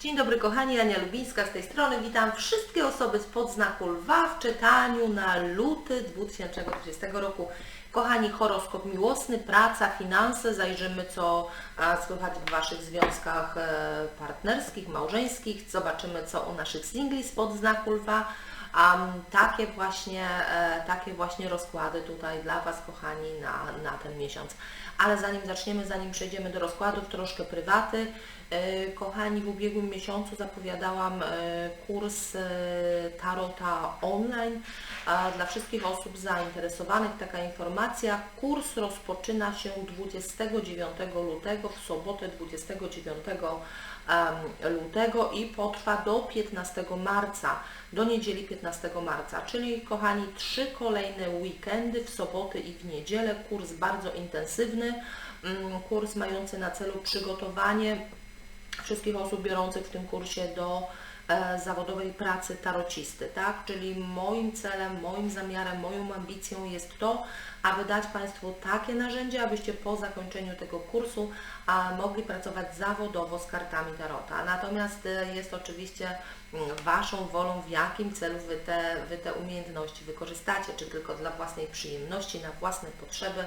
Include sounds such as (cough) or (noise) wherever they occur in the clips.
Dzień dobry kochani, Ania Lubińska z tej strony. Witam wszystkie osoby z podznaku lwa w czytaniu na luty 2020 roku. Kochani, horoskop miłosny, praca, finanse, zajrzymy co słychać w Waszych związkach e, partnerskich, małżeńskich, zobaczymy co u naszych singli z podznaku lwa. Um, takie, właśnie, e, takie właśnie rozkłady tutaj dla Was, kochani, na, na ten miesiąc. Ale zanim zaczniemy, zanim przejdziemy do rozkładów, troszkę prywaty. E, kochani, w ubiegłym miesiącu zapowiadałam e, kurs e, Tarota online. Dla wszystkich osób zainteresowanych taka informacja. Kurs rozpoczyna się 29 lutego, w sobotę 29 em, lutego i potrwa do 15 marca, do niedzieli 15 marca, czyli kochani, trzy kolejne weekendy w soboty i w niedzielę, kurs bardzo intensywny, mm, kurs mający na celu przygotowanie wszystkich osób biorących w tym kursie do e, zawodowej pracy tarocisty, tak? Czyli moim celem, moim zamiarem, moją ambicją jest to, aby dać Państwu takie narzędzia, abyście po zakończeniu tego kursu a, mogli pracować zawodowo z kartami tarota. Natomiast e, jest oczywiście mm, Waszą wolą, w jakim celu Wy te, wy te umiejętności wykorzystacie, czy tylko dla własnej przyjemności, na własne potrzeby,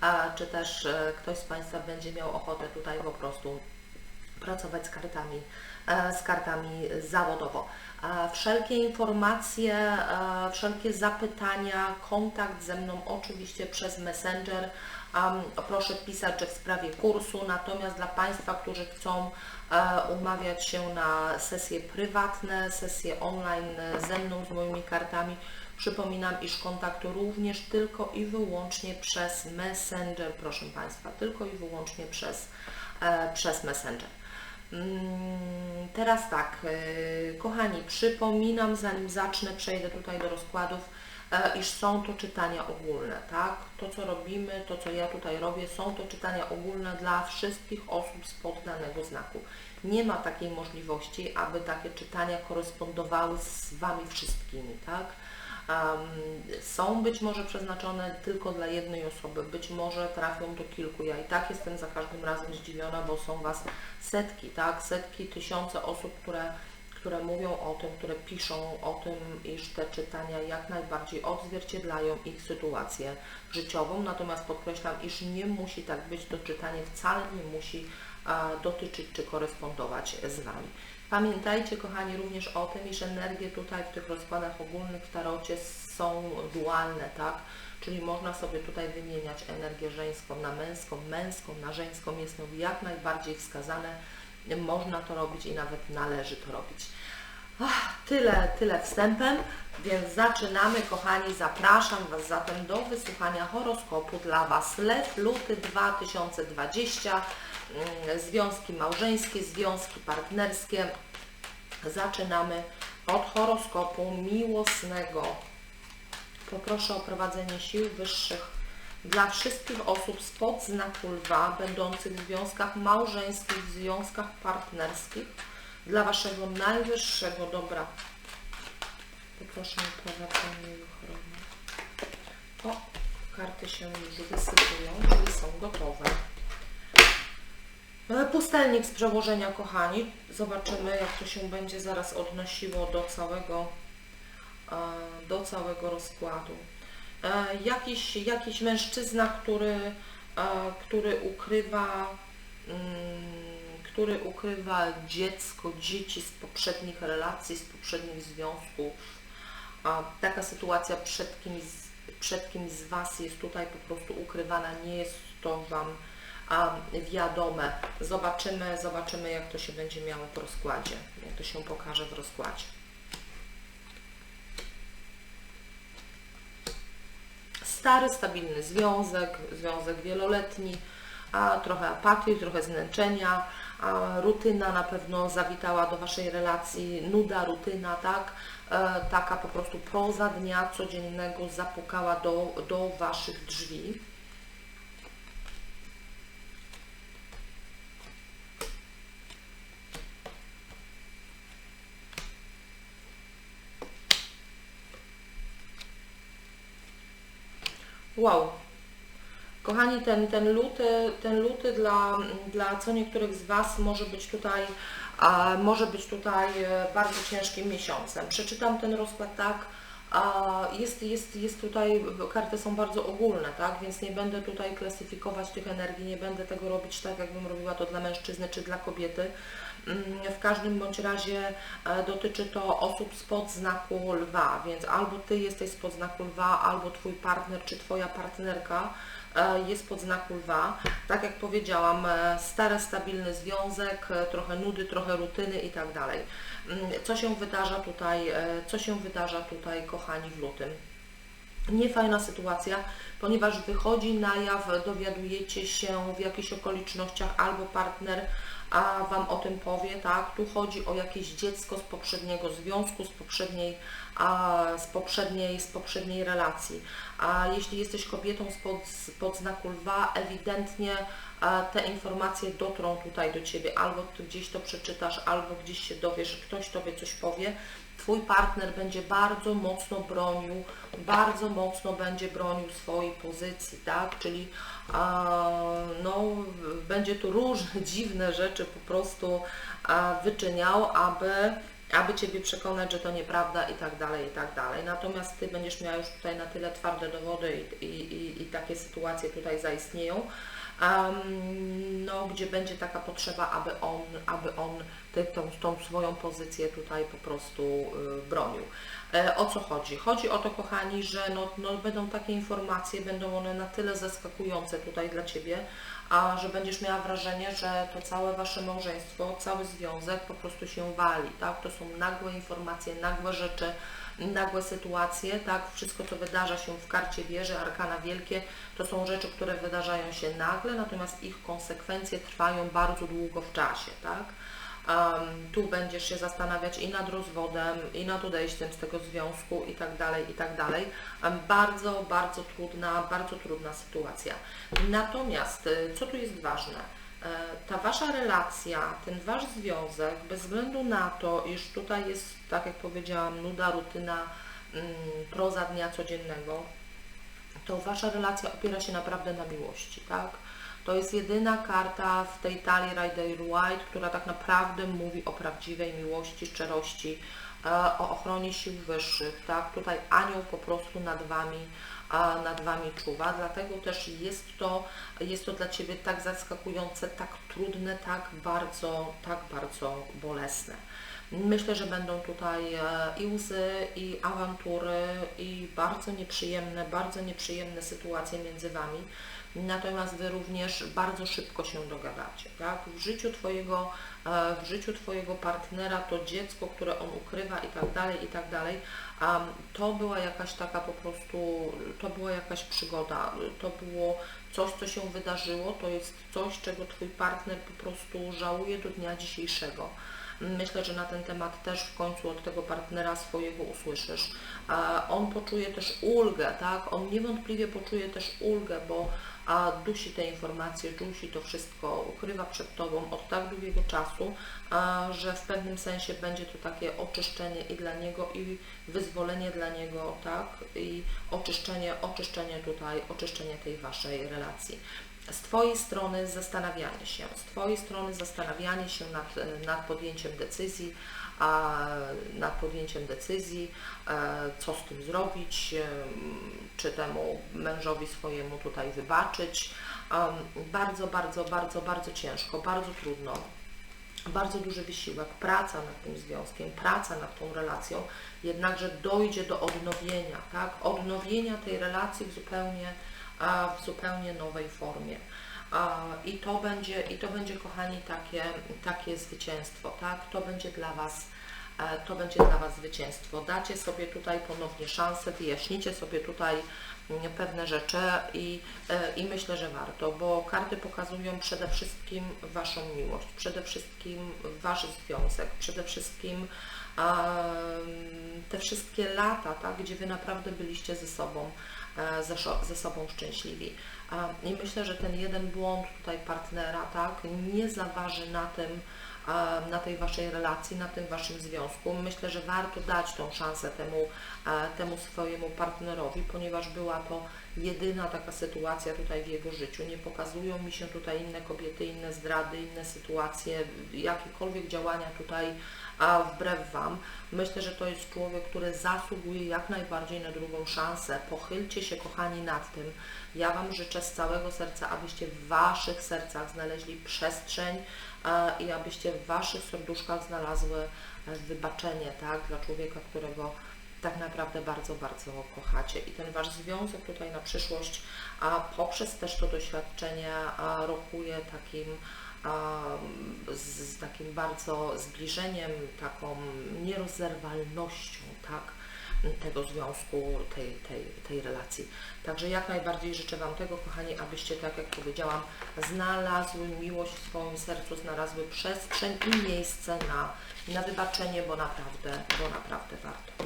a, czy też e, ktoś z Państwa będzie miał ochotę tutaj po prostu pracować z kartami, e, z kartami zawodowo. E, Wszelkie informacje, e, wszelkie zapytania, kontakt ze mną oczywiście przez Messenger. Proszę pisać, że w sprawie kursu, natomiast dla Państwa, którzy chcą umawiać się na sesje prywatne, sesje online ze mną, z moimi kartami, przypominam, iż kontakt również tylko i wyłącznie przez Messenger, proszę Państwa, tylko i wyłącznie przez, przez Messenger. Mm, Teraz tak, e, kochani, przypominam, zanim zacznę, przejdę tutaj do rozkładów, e, iż są to czytania ogólne, tak? To, co robimy, to, co ja tutaj robię, są to czytania ogólne dla wszystkich osób spod danego znaku. Nie ma takiej możliwości, aby takie czytania korespondowały z Wami wszystkimi, tak? Są być może przeznaczone tylko dla jednej osoby, być może trafią do kilku. Ja i tak jestem za każdym razem zdziwiona, bo są Was setki, tak? Setki, tysiące osób, które, które mówią o tym, które piszą o tym, iż te czytania jak najbardziej odzwierciedlają ich sytuację życiową. Natomiast podkreślam, iż nie musi tak być, to czytanie wcale nie musi a, dotyczyć czy korespondować z Wami. Pamiętajcie, kochani, również o tym, iż energie tutaj w tych rozkładach ogólnych w tarocie są dualne, tak? Czyli można sobie tutaj wymieniać energię żeńską na męską, męską na żeńską. Jest to jak najbardziej wskazane. Można to robić i nawet należy to robić. Ach, tyle, tyle wstępem, więc zaczynamy, kochani. Zapraszam Was zatem do wysłuchania horoskopu dla Was. Lew, luty 2020, mm, związki małżeńskie, związki partnerskie. Zaczynamy od horoskopu miłosnego. Poproszę o prowadzenie sił wyższych dla wszystkich osób spod znaku lwa, będących w związkach małżeńskich, w związkach partnerskich, dla Waszego najwyższego dobra. Poproszę o prowadzenie i ochronę. O, karty się już wysypują, czyli są gotowe. Pustelnik z przełożenia, kochani. Zobaczymy, jak to się będzie zaraz odnosiło do całego, e, do całego rozkładu. E, Jakiś, jakiś mężczyzna, który, e, który ukrywa, mm, który ukrywa dziecko, dzieci z poprzednich relacji, z poprzednich związków. Taka sytuacja przed kimś, przed kimś z Was jest tutaj po prostu ukrywana, nie jest to Wam a, wiadome. Zobaczymy, zobaczymy jak to się będzie miało w rozkładzie, jak to się pokaże w rozkładzie. Stary, stabilny związek, związek wieloletni, a trochę apatii, trochę znęczenia, a rutyna na pewno zawitała do Waszej relacji, nuda, rutyna, tak? E, taka po prostu proza dnia codziennego zapukała do, do Waszych drzwi. Wow. Kochani, ten, ten luty, ten luty dla, dla co niektórych z Was może być tutaj a może być tutaj e, bardzo ciężkim miesiącem. Przeczytam ten rozkład tak, a jest, jest, jest tutaj, karty są bardzo ogólne, tak, więc nie będę tutaj klasyfikować tych energii, nie będę tego robić tak, jakbym robiła to dla mężczyzny czy dla kobiety. Mm, W każdym bądź razie e, dotyczy to osób spod znaku lwa, więc albo Ty jesteś spod znaku lwa, albo Twój partner czy Twoja partnerka e, jest pod znaku lwa. Tak jak powiedziałam, e, stary, stabilny związek, trochę nudy, trochę rutyny i tak dalej. Mm, Co się wydarza tutaj, co się wydarza tutaj, kochani, w lutym? Niefajna sytuacja, ponieważ wychodzi na jaw, dowiadujecie się w jakichś okolicznościach albo partner a Wam o tym powie, tak? Tu chodzi o jakieś dziecko z poprzedniego związku, z poprzedniej, a, z poprzedniej, z poprzedniej relacji. A jeśli jesteś kobietą spod, spod znaku lwa, ewidentnie a, te informacje dotrą tutaj do Ciebie, albo Ty gdzieś to przeczytasz, albo gdzieś się dowiesz, ktoś Tobie coś powie. Twój partner będzie bardzo mocno bronił, bardzo mocno będzie bronił swojej pozycji, tak? Czyli no, będzie tu różne (laughs) dziwne rzeczy po prostu wyczyniał, aby, aby Ciebie przekonać, że to nieprawda i tak dalej, i tak dalej. Natomiast Ty będziesz miała już tutaj na tyle twarde dowody i, i, i, i takie sytuacje tutaj zaistnieją, um, gdzie będzie taka potrzeba, aby on, aby on tę, tą, tą swoją pozycję tutaj po prostu y, bronił. E, o co chodzi? Chodzi o to, kochani, że no, no, będą takie informacje, będą one na tyle zaskakujące tutaj dla Ciebie, a że będziesz miała wrażenie, że to całe Wasze małżeństwo, cały związek po prostu się wali, tak? To są nagłe informacje, nagłe rzeczy, nagłe sytuacje, tak? Wszystko, co wydarza się w karcie wieży, arkana wielkie, to są rzeczy, które wydarzają się nagle, natomiast ich konsekwencje trwają bardzo długo w czasie, tak? Um, tu będziesz się zastanawiać i nad rozwodem, i nad odejściem z tego związku i tak dalej, i tak dalej. Um, bardzo, bardzo trudna, bardzo trudna sytuacja. Natomiast, y, co tu jest ważne? E, Ta Wasza relacja, ten Wasz związek, bez względu na to, iż tutaj jest, tak jak powiedziałam, nuda, rutyna, mm, proza dnia codziennego, to Wasza relacja opiera się naprawdę na miłości, tak? To jest jedyna karta w tej talii Rider White, która tak naprawdę mówi o prawdziwej miłości, szczerości, e, o ochronie sił wyższych, tak? Tutaj anioł po prostu nad Wami, nad Wami czuwa, dlatego też jest to, jest to dla Ciebie tak zaskakujące, tak trudne, tak bardzo, tak bardzo bolesne. Myślę, że będą tutaj e, i łzy, i awantury, i bardzo nieprzyjemne, bardzo nieprzyjemne sytuacje między Wami. Natomiast Wy również bardzo szybko się dogadacie. Tak? W, życiu twojego, w życiu Twojego partnera to dziecko, które on ukrywa i tak dalej, i tak dalej, to była jakaś taka po prostu, to była jakaś przygoda, to było coś, co się wydarzyło, to jest coś, czego Twój partner po prostu żałuje do dnia dzisiejszego. Myślę, że na ten temat też w końcu od tego partnera swojego usłyszysz. On poczuje też ulgę, tak? On niewątpliwie poczuje też ulgę, bo a dusi te informacje, dusi to wszystko, ukrywa przed Tobą od tak długiego czasu, że w pewnym sensie będzie to takie oczyszczenie i dla Niego, i wyzwolenie dla Niego, tak? I oczyszczenie, oczyszczenie tutaj, oczyszczenie tej Waszej relacji z Twojej strony zastanawianie się, z Twojej strony zastanawianie się nad, nad podjęciem decyzji, nad podjęciem decyzji, e, co z tym zrobić, e, czy temu mężowi swojemu tutaj wybaczyć. Bardzo, bardzo, bardzo, bardzo ciężko, bardzo trudno bardzo duży wysiłek, praca nad tym związkiem, praca nad tą relacją, jednakże dojdzie do odnowienia, tak? Odnowienia tej relacji w zupełnie, a, w zupełnie nowej formie. I to będzie, i to będzie, kochani, takie, takie zwycięstwo, tak? To będzie dla Was e, to będzie dla Was zwycięstwo. Dacie sobie tutaj ponownie szansę, wyjaśnicie sobie tutaj mm, pewne rzeczy i, e, i myślę, że warto, bo karty pokazują przede wszystkim Waszą miłość, przede wszystkim Wasz związek, przede wszystkim te wszystkie lata, tak, gdzie Wy naprawdę byliście ze sobą, e, ze, ze sobą szczęśliwi. I myślę, że ten jeden błąd tutaj partnera, tak, nie zaważy na tym, na tej Waszej relacji, na tym Waszym związku. Myślę, że warto dać tą szansę temu, temu swojemu partnerowi, ponieważ była to jedyna taka sytuacja tutaj w jego życiu. Nie pokazują mi się tutaj inne kobiety, inne zdrady, inne sytuacje, jakiekolwiek działania tutaj a wbrew Wam. Myślę, że to jest człowiek, który zasługuje jak najbardziej na drugą szansę. Pochylcie się, kochani, nad tym. Ja Wam życzę z całego serca, abyście w Waszych sercach znaleźli przestrzeń e, i abyście w Waszych serduszkach znalazły e, wybaczenie, tak, dla człowieka, którego tak naprawdę bardzo, bardzo kochacie. I ten Wasz związek tutaj na przyszłość, a poprzez też to doświadczenie a, rokuje takim z, z takim bardzo zbliżeniem, taką nierozerwalnością, tak, tego związku, tej, tej, tej relacji. Także jak najbardziej życzę Wam tego, kochani, abyście, tak jak powiedziałam, znalazły miłość w swoim sercu, znalazły przestrzeń i miejsce na, na wybaczenie, bo naprawdę, bo naprawdę warto.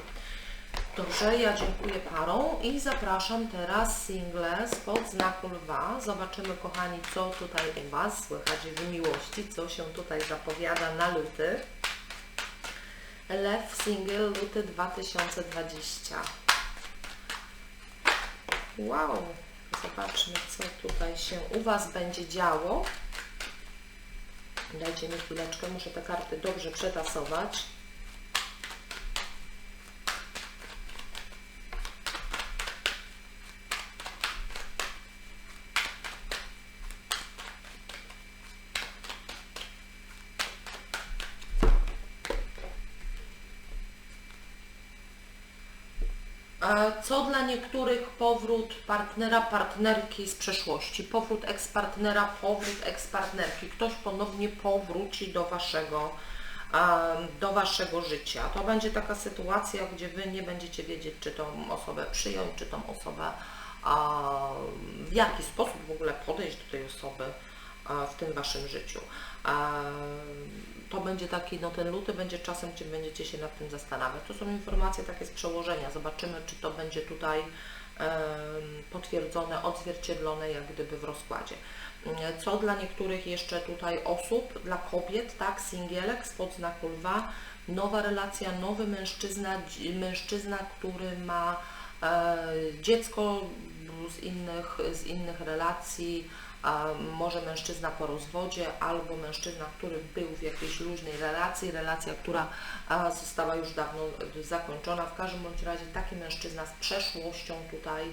Dobrze, ja dziękuję parom i zapraszam teraz single spod znaku lwa. Zobaczymy, kochani, co tutaj u Was słychać w miłości, co się tutaj zapowiada na luty. Lew single luty 2020. Wow, zobaczmy, co tutaj się u Was będzie działo. Dajcie mi chwileczkę, muszę te karty dobrze przetasować. Niektórych powrót partnera, partnerki z przeszłości, powrót ekspartnera, powrót ekspartnerki. Ktoś ponownie powróci do waszego, do waszego życia. To będzie taka sytuacja, gdzie wy nie będziecie wiedzieć, czy tą osobę przyjąć, czy tą osobę, w jaki sposób w ogóle podejść do tej osoby w tym waszym życiu będzie taki, no ten luty będzie czasem, gdzie będziecie się nad tym zastanawiać. To są informacje takie z przełożenia. Zobaczymy, czy to będzie tutaj potwierdzone, odzwierciedlone jak gdyby w rozkładzie. Co dla niektórych jeszcze tutaj osób, dla kobiet, tak, singielek spod znaku lwa, nowa relacja, nowy mężczyzna, mężczyzna, który ma e, dziecko z innych, z innych relacji, może mężczyzna po rozwodzie, albo mężczyzna, który był w jakiejś luźnej relacji, relacja, która została już dawno zakończona. W każdym bądź razie taki mężczyzna z przeszłością tutaj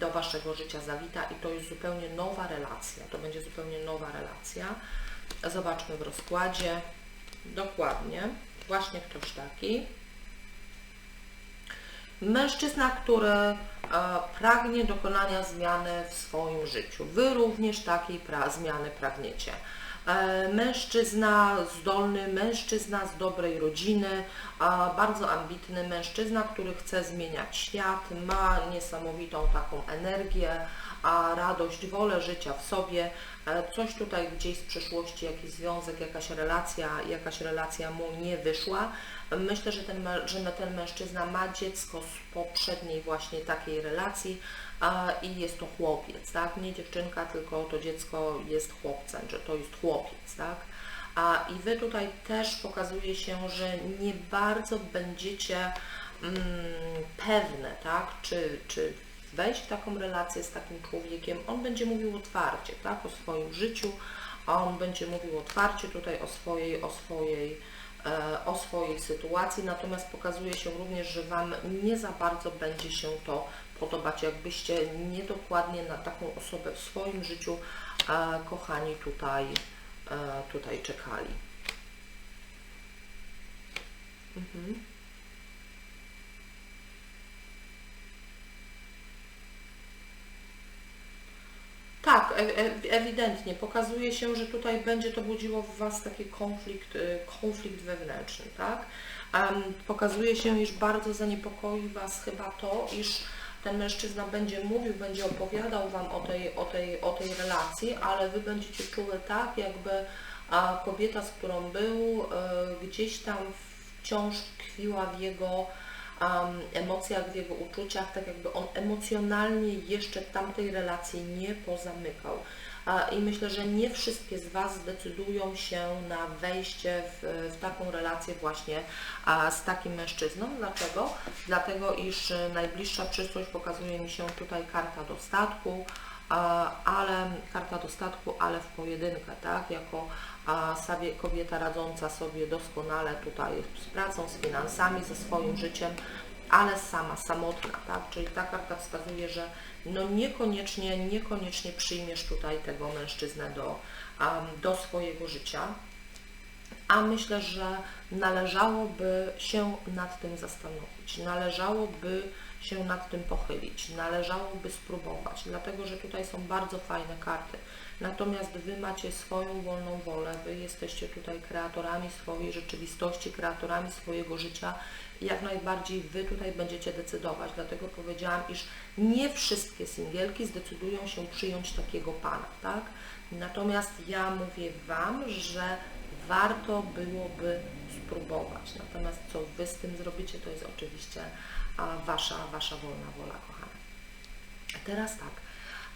do Waszego życia zawita i to jest zupełnie nowa relacja. To będzie zupełnie nowa relacja. Zobaczmy w rozkładzie. Dokładnie. Właśnie ktoś taki. Mężczyzna, który pragnie dokonania zmiany w swoim życiu. Wy również takiej pra zmiany pragniecie. E, mężczyzna zdolny, mężczyzna z dobrej rodziny, bardzo ambitny mężczyzna, który chce zmieniać świat, ma niesamowitą taką energię, a radość, wolę życia w sobie, e, coś tutaj gdzieś z przeszłości, jakiś związek, jakaś relacja, jakaś relacja mu nie wyszła. Myślę, że ten, że ten mężczyzna ma dziecko z poprzedniej właśnie takiej relacji i jest to chłopiec, tak? Nie dziewczynka, tylko to dziecko jest chłopcem, że to jest chłopiec, tak? A i Wy tutaj też pokazuje się, że nie bardzo będziecie mm, pewne, tak? Czy, czy wejść w taką relację z takim człowiekiem, on będzie mówił otwarcie, tak, o swoim życiu, a on będzie mówił otwarcie tutaj o swojej, o swojej, e, o swojej sytuacji, natomiast pokazuje się również, że Wam nie za bardzo będzie się to podobać, jakbyście niedokładnie na taką osobę w swoim życiu, e, kochani, tutaj, e, tutaj czekali. Mhm. Tak, e, e, ewidentnie. Pokazuje się, że tutaj będzie to budziło w Was taki konflikt, e, konflikt wewnętrzny, tak? Pokazuje się, iż bardzo zaniepokoi Was chyba to, iż ten mężczyzna będzie mówił, będzie opowiadał Wam o tej, o tej, o tej relacji, ale Wy będziecie czuły tak, jakby kobieta, z którą był, gdzieś tam wciąż tkwiła w jego emocjach, w jego uczuciach, tak jakby on emocjonalnie jeszcze tamtej relacji nie pozamykał. i myślę, że nie wszystkie z Was zdecydują się na wejście w, w taką relację właśnie z takim mężczyzną. Dlaczego? Dlatego, iż e, najbliższa przyszłość pokazuje mi się tutaj karta dostatku, ale karta dostatku, ale w pojedynkę, tak? Jako a, kobieta radząca sobie doskonale tutaj z pracą, z finansami, ze swoim życiem, ale sama, samotna, tak? Czyli ta karta wskazuje, że no niekoniecznie, niekoniecznie przyjmiesz tutaj tego mężczyznę do, am, do swojego życia, a myślę, że należałoby się nad tym zastanowić, należałoby się nad tym pochylić, należałoby spróbować, dlatego że tutaj są bardzo fajne karty. Natomiast Wy macie swoją wolną wolę, Wy jesteście tutaj kreatorami swojej rzeczywistości, kreatorami swojego życia i jak najbardziej Wy tutaj będziecie decydować. Dlatego powiedziałam, iż nie wszystkie singielki zdecydują się przyjąć takiego Pana, tak? Natomiast ja mówię Wam, że warto byłoby spróbować. Natomiast co Wy z tym zrobicie, to jest oczywiście Wasza, Wasza wolna wola, kochane. Teraz tak.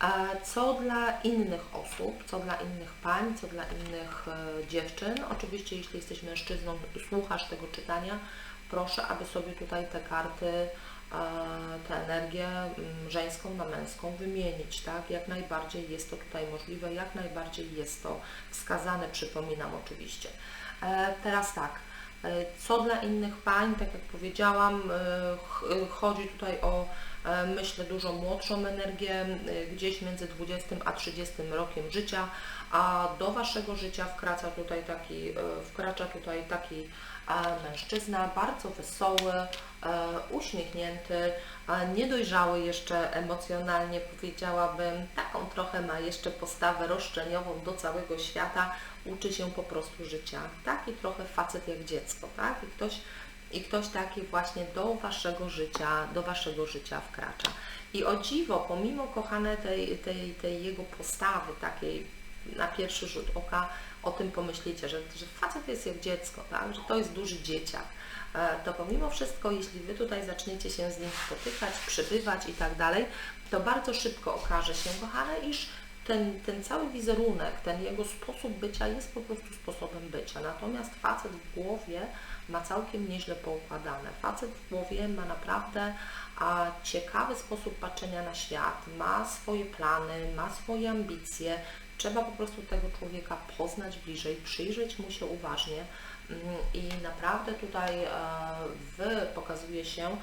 A co dla innych osób, co dla innych pań, co dla innych e, dziewczyn? Oczywiście, jeśli jesteś mężczyzną, słuchasz tego czytania, proszę, aby sobie tutaj te karty, e, tę energię mm, żeńską na męską wymienić, tak? Jak najbardziej jest to tutaj możliwe, jak najbardziej jest to wskazane, przypominam oczywiście. E, teraz tak, co dla innych pań, tak jak powiedziałam, ch- chodzi tutaj o myślę dużo młodszą energię, e, gdzieś między 20 a 30 rokiem życia, a do Waszego życia wkracza tutaj taki, e, wkracza tutaj taki e, mężczyzna, bardzo wesoły, e, uśmiechnięty, niedojrzały jeszcze emocjonalnie powiedziałabym, taką trochę ma jeszcze postawę roszczeniową do całego świata, uczy się po prostu życia. Taki trochę facet jak dziecko, tak? I ktoś, i ktoś taki właśnie do Waszego życia, do Waszego życia wkracza. I o dziwo, pomimo kochane tej, tej, tej jego postawy takiej na pierwszy rzut oka, o tym pomyślicie, że, że facet jest jak dziecko, tak? że to jest duży dzieciak, e, to pomimo wszystko, jeśli Wy tutaj zaczniecie się z nim spotykać, przybywać i tak dalej, to bardzo szybko okaże się, kochane, iż ten, ten cały wizerunek, ten jego sposób bycia jest po prostu sposobem bycia. Natomiast facet w głowie ma całkiem nieźle poukładane. Facet w głowie ma naprawdę a, ciekawy sposób patrzenia na świat, ma swoje plany, ma swoje ambicje. Trzeba po prostu tego człowieka poznać bliżej, przyjrzeć mu się uważnie mm, i naprawdę tutaj e, w pokazuje się e,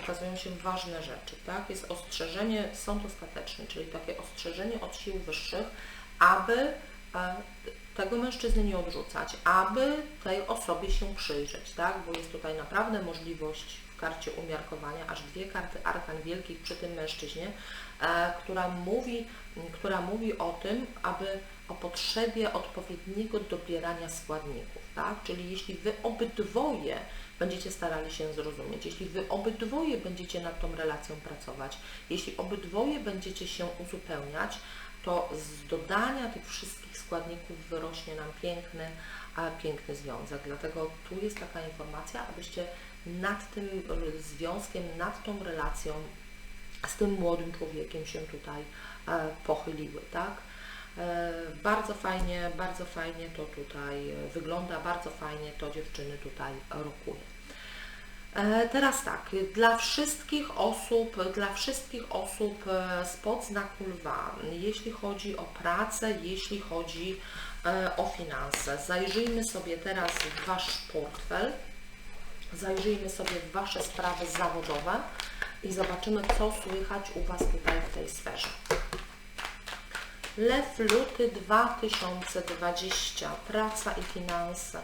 pokazują się ważne rzeczy, tak? Jest ostrzeżenie, sąd ostateczny, czyli takie ostrzeżenie od sił wyższych, aby e, tego mężczyzny nie odrzucać, aby tej osobie się przyjrzeć, tak? Bo jest tutaj naprawdę możliwość w karcie umiarkowania, aż dwie karty arkan wielkich przy tym mężczyźnie, e, która mówi, która mówi o tym, aby o potrzebie odpowiedniego dobierania składników, tak? Czyli jeśli Wy obydwoje będziecie starali się zrozumieć, jeśli Wy obydwoje będziecie nad tą relacją pracować, jeśli obydwoje będziecie się uzupełniać, to z dodania tych wszystkich składników wyrośnie nam piękny, a piękny związek. Dlatego tu jest taka informacja, abyście nad tym związkiem, nad tą relacją z tym młodym człowiekiem się tutaj e, pochyliły, tak? E, Bardzo fajnie, bardzo fajnie to tutaj wygląda, bardzo fajnie to dziewczyny tutaj rokuje. E, Teraz tak, dla wszystkich osób, dla wszystkich osób e, spod znaku lwa, jeśli chodzi o pracę, jeśli chodzi e, o finanse, zajrzyjmy sobie teraz w Wasz portfel, zajrzyjmy sobie w Wasze sprawy zawodowe i zobaczymy, co słychać u Was tutaj w tej sferze. Lew luty 2020, praca i finanse.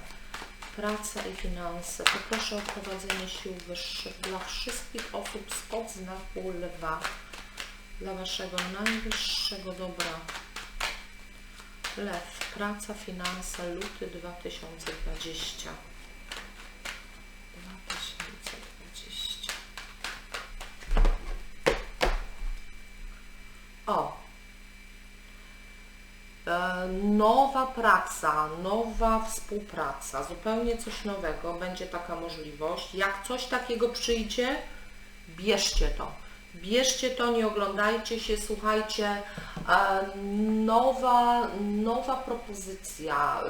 Praca i finanse. Poproszę o prowadzenie sił wyższych dla wszystkich osób spod znaku lwa, dla Waszego najwyższego dobra. Lew, praca, finanse, luty 2020. 2020. O, E, nowa praca, nowa współpraca, zupełnie coś nowego, będzie taka możliwość. Jak coś takiego przyjdzie, bierzcie to. Bierzcie to, nie oglądajcie się, słuchajcie, E, Nowa, nowa propozycja,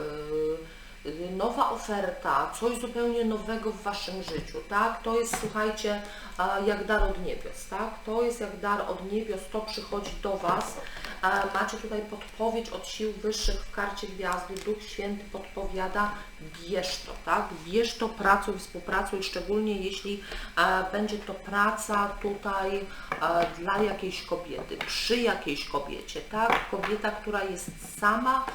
y, nowa oferta, coś zupełnie nowego w Waszym życiu, tak? To jest, słuchajcie, e, jak dar od niebios, tak? To jest jak dar od niebios, to przychodzi do Was. Macie tutaj podpowiedź od sił wyższych w karcie gwiazdy. Duch Święty podpowiada, bierz to, tak? Bierz to, pracuj, współpracuj, szczególnie jeśli e, będzie to praca tutaj e, dla jakiejś kobiety, przy jakiejś kobiecie, tak? Kobieta, która jest sama,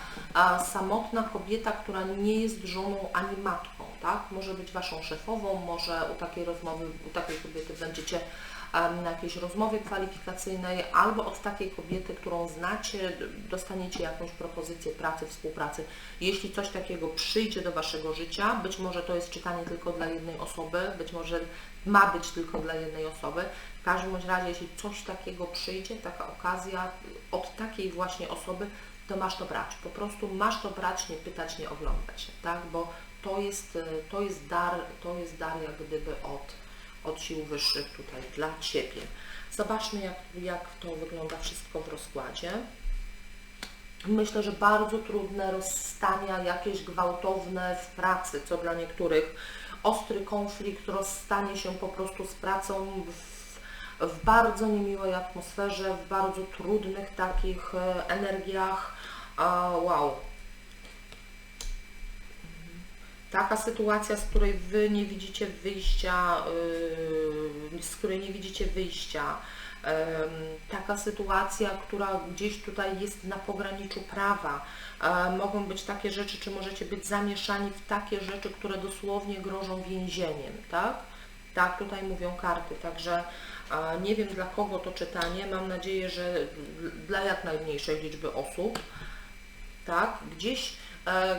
samotna kobieta, która nie jest żoną ani matką, tak? Może być Waszą szefową, może u takiej rozmowy, u takiej kobiety będziecie na jakiejś rozmowie kwalifikacyjnej, albo od takiej kobiety, którą znacie, dostaniecie jakąś propozycję pracy, współpracy. Jeśli coś takiego przyjdzie do Waszego życia, być może to jest czytanie tylko dla jednej osoby, być może ma być tylko dla jednej osoby. W każdym razie, jeśli coś takiego przyjdzie, taka okazja od takiej właśnie osoby, to masz to brać. Po prostu masz to brać, nie pytać, nie oglądać tak? Bo to jest, e, to jest dar, to jest dar jak gdyby od, od sił wyższych tutaj dla Ciebie. Zobaczmy, jak, jak to wygląda wszystko w rozkładzie. Myślę, że bardzo trudne rozstania, jakieś gwałtowne w pracy, co dla niektórych ostry konflikt, rozstanie się po prostu z pracą w, w bardzo niemiłej atmosferze, w bardzo trudnych takich e, energiach. Wow. Taka sytuacja, z której Wy nie widzicie wyjścia, yy, z której nie widzicie wyjścia, taka sytuacja, która gdzieś tutaj jest na pograniczu prawa. E, Mogą być takie rzeczy, czy możecie być zamieszani w takie rzeczy, które dosłownie grożą więzieniem, tak? Tak, tutaj mówią karty, także e, nie wiem dla kogo to czytanie, mam nadzieję, że dla jak najmniejszej liczby osób, tak? Gdzieś,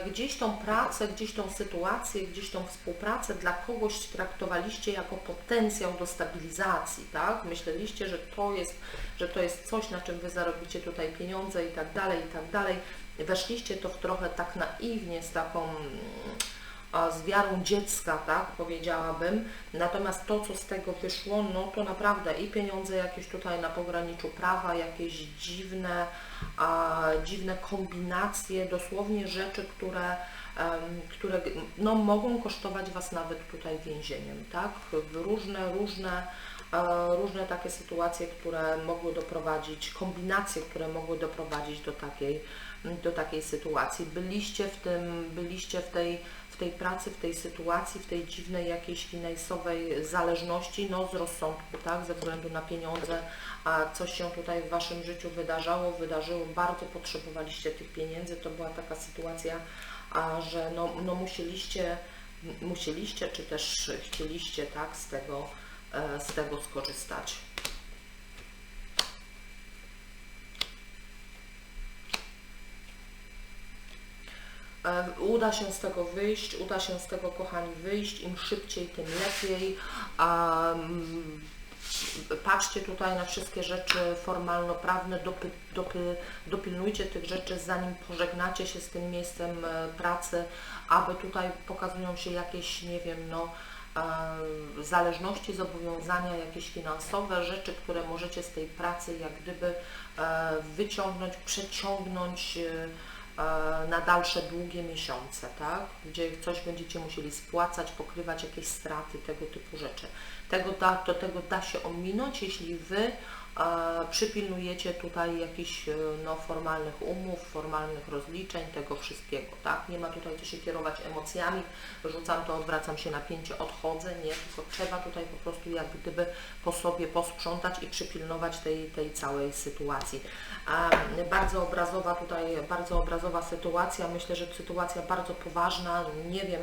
gdzieś tą pracę, gdzieś tą sytuację, gdzieś tą współpracę dla kogoś traktowaliście jako potencjał do stabilizacji, tak? Myśleliście, że to jest, że to jest coś, na czym Wy zarobicie tutaj pieniądze i tak dalej, i tak dalej. Weszliście to w trochę tak naiwnie, z taką z wiarą dziecka, tak powiedziałabym. Natomiast to, co z tego wyszło, no to naprawdę i pieniądze jakieś tutaj na pograniczu prawa, jakieś dziwne, a, dziwne kombinacje, dosłownie rzeczy, które, em, które no, mogą kosztować Was nawet tutaj więzieniem, tak? Różne, różne, e, różne takie sytuacje, które mogły doprowadzić, kombinacje, które mogły doprowadzić do takiej, do takiej sytuacji. Byliście w tym, byliście w tej tej pracy, w tej sytuacji, w tej dziwnej jakiejś finansowej zależności, no z rozsądku, tak, ze względu na pieniądze, a coś się tutaj w Waszym życiu wydarzało, wydarzyło, bardzo potrzebowaliście tych pieniędzy, to była taka sytuacja, a że no, no musieliście, musieliście, czy też chcieliście, tak, z tego, e, z tego skorzystać. Uda się z tego wyjść, uda się z tego, kochani, wyjść. Im szybciej, tym lepiej. Mm, patrzcie tutaj na wszystkie rzeczy formalno-prawne, dopy, dopy, dopilnujcie tych rzeczy, zanim pożegnacie się z tym miejscem e, pracy, aby tutaj pokazują się jakieś, nie wiem, no, e, zależności, zobowiązania jakieś finansowe, rzeczy, które możecie z tej pracy jak gdyby e, wyciągnąć, przeciągnąć e, e, na dalsze długie miesiące, tak? gdzie coś będziecie musieli spłacać, pokrywać jakieś straty, tego typu rzeczy. Tego da, do tego da się ominąć, jeśli Wy e, przypilnujecie tutaj jakichś e, no, formalnych umów, formalnych rozliczeń, tego wszystkiego. Tak? Nie ma tutaj co się kierować emocjami, rzucam to, odwracam się napięcie, odchodzę, nie, tylko trzeba tutaj po prostu jak gdyby po sobie posprzątać i przypilnować tej, tej całej sytuacji. A bardzo obrazowa tutaj, bardzo obrazowa sytuacja, myślę, że sytuacja bardzo poważna, nie wiem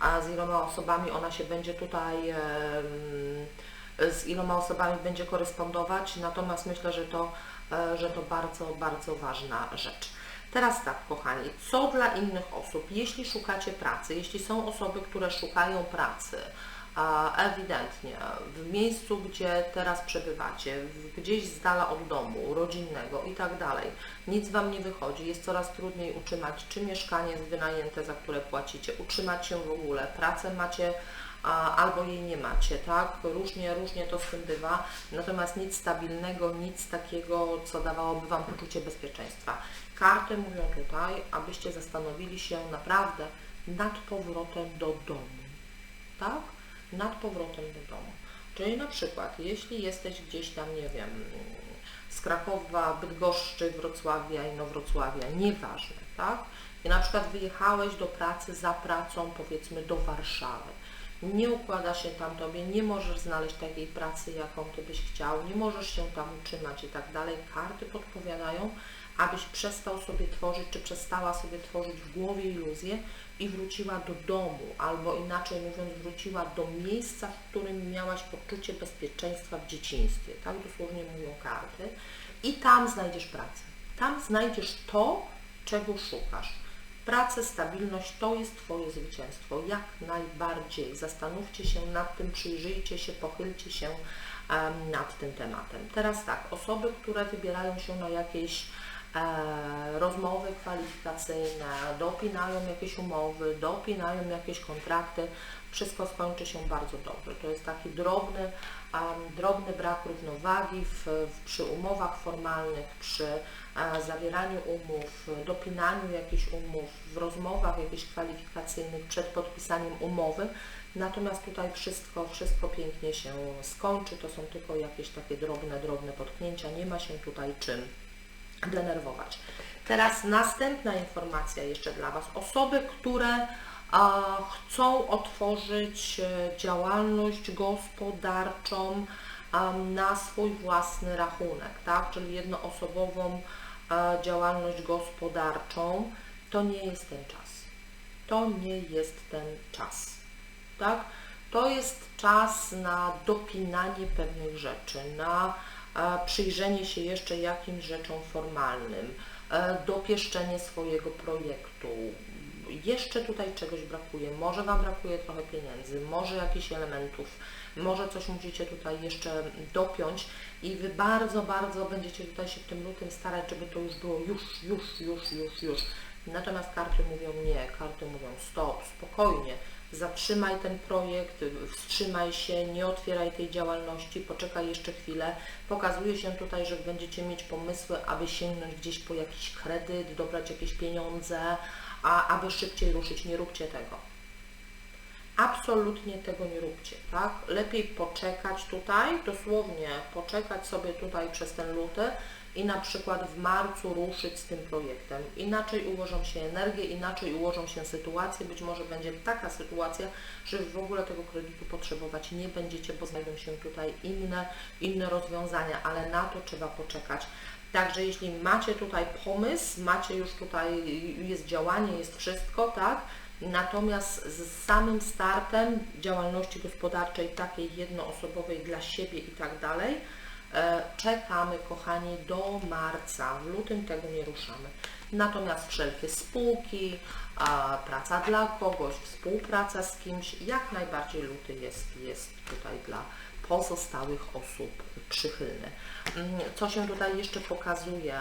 a z iloma osobami ona się będzie tutaj, em, z iloma osobami będzie korespondować, natomiast myślę, że to, e, że to bardzo, bardzo ważna rzecz. Teraz tak, kochani, co dla innych osób, jeśli szukacie pracy, jeśli są osoby, które szukają pracy, ewidentnie w miejscu, gdzie teraz przebywacie, gdzieś z dala od domu, rodzinnego i tak dalej, nic Wam nie wychodzi, jest coraz trudniej utrzymać czy mieszkanie wynajęte, za które płacicie, utrzymać się w ogóle, pracę macie albo jej nie macie, tak? Różnie, różnie to z tym bywa, natomiast nic stabilnego, nic takiego, co dawałoby Wam poczucie bezpieczeństwa. Karty mówią tutaj, abyście zastanowili się naprawdę nad powrotem do domu, tak? Nad powrotem do domu. Czyli na przykład, jeśli jesteś gdzieś tam, nie wiem, z Krakowa, Bydgoszczy, Wrocławia, Inowrocławia, nieważne, tak? I na przykład wyjechałeś do pracy za pracą, powiedzmy, do Warszawy. Nie układa się tam Tobie, nie możesz znaleźć takiej pracy, jaką Ty byś chciał, nie możesz się tam utrzymać i tak dalej. Karty podpowiadają, abyś przestał sobie tworzyć, czy przestała sobie tworzyć w głowie iluzję i wróciła do domu, albo inaczej mówiąc, wróciła do miejsca, w którym miałaś poczucie bezpieczeństwa w dzieciństwie. Tak dosłownie mówią karty. I tam znajdziesz pracę. Tam znajdziesz to, czego szukasz. Pracę, stabilność to jest Twoje zwycięstwo. Jak najbardziej. Zastanówcie się nad tym, przyjrzyjcie się, pochylcie się um, nad tym tematem. Teraz tak, osoby, które wybierają się na jakieś e, rozmowy kwalifikacyjne, dopinają jakieś umowy, dopinają jakieś kontrakty, wszystko skończy się bardzo dobrze. To jest taki drobny, um, drobny brak równowagi w, w, przy umowach formalnych, przy e, zawieraniu umów, dopinaniu jakichś umów, w rozmowach jakichś kwalifikacyjnych przed podpisaniem umowy. Natomiast tutaj wszystko, wszystko pięknie się skończy. To są tylko jakieś takie drobne, drobne potknięcia. Nie ma się tutaj czym denerwować. Teraz następna informacja jeszcze dla Was. Osoby, które a, chcą otworzyć e, działalność gospodarczą na swój własny rachunek, tak? czyli jednoosobową a, działalność gospodarczą, to nie jest ten czas. To nie jest ten czas. Tak? To jest czas na dopinanie pewnych rzeczy, na przyjrzenie się jeszcze jakimś rzeczom formalnym, e, dopieszczenie swojego projektu. Jeszcze tutaj czegoś brakuje, może Wam brakuje trochę pieniędzy, może jakichś elementów, może coś musicie tutaj jeszcze dopiąć i Wy bardzo, bardzo będziecie tutaj się w tym lutym starać, żeby to już było już, już, już, już, już. Natomiast karty mówią nie, karty mówią stop, spokojnie, zatrzymaj ten projekt, wstrzymaj się, nie otwieraj tej działalności, poczekaj jeszcze chwilę. Pokazuje się tutaj, że będziecie mieć pomysły, aby sięgnąć gdzieś po jakiś kredyt, dobrać jakieś pieniądze, a aby szybciej ruszyć. Nie róbcie tego. Absolutnie tego nie róbcie, tak? Lepiej poczekać tutaj, dosłownie poczekać sobie tutaj przez ten luty, i na przykład w marcu ruszyć z tym projektem. Inaczej ułożą się energie, inaczej ułożą się sytuacje, być może będzie taka sytuacja, że w ogóle tego kredytu potrzebować nie będziecie, bo znajdą się tutaj inne, inne rozwiązania, ale na to trzeba poczekać. Także jeśli macie tutaj pomysł, macie już tutaj, jest działanie, jest wszystko, tak? Natomiast z samym startem działalności gospodarczej, takiej jednoosobowej dla siebie i tak dalej, czekamy, kochani, do marca. W lutym tego nie ruszamy. Natomiast wszelkie spółki, praca dla kogoś, współpraca z kimś, jak najbardziej luty jest, jest tutaj dla pozostałych osób przychylny. Mm, co się tutaj jeszcze pokazuje?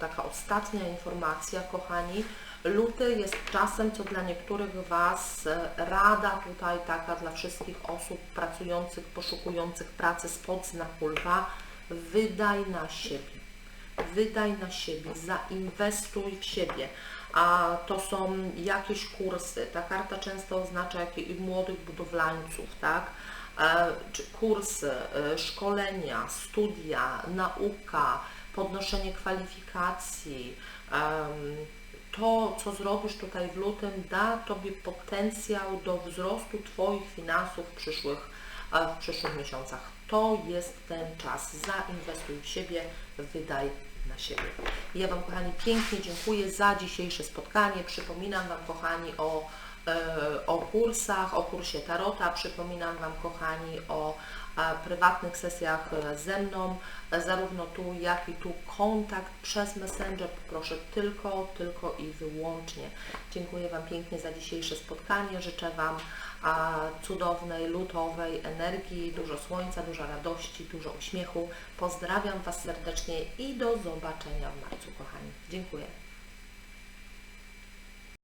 Taka ostatnia informacja, kochani. Luty jest czasem, co dla niektórych Was e, rada tutaj taka dla wszystkich osób pracujących, poszukujących pracy spod znaku lwa, wydaj na siebie. Wydaj na siebie, zainwestuj w siebie. A to są jakieś kursy. Ta karta często oznacza jakieś młodych budowlańców, tak? E, kursy, e, szkolenia, studia, nauka, podnoszenie kwalifikacji, to, co zrobisz tutaj w lutym, da Tobie potencjał do wzrostu Twoich finansów w przyszłych, w przyszłych miesiącach. To jest ten czas. Zainwestuj w siebie, wydaj na siebie. Ja Wam, kochani, pięknie dziękuję za dzisiejsze spotkanie. Przypominam Wam, kochani, o, e, o kursach, o kursie Tarota. Przypominam Wam, kochani, o prywatnych sesjach e, ze mną, e, zarówno tu, jak i tu kontakt przez Messenger poproszę tylko, tylko i wyłącznie. Dziękuję Wam pięknie za dzisiejsze spotkanie. Życzę Wam cudownej, lutowej energii, dużo słońca, dużo radości, dużo uśmiechu. Pozdrawiam Was serdecznie i do zobaczenia w marcu, kochani. Dziękuję.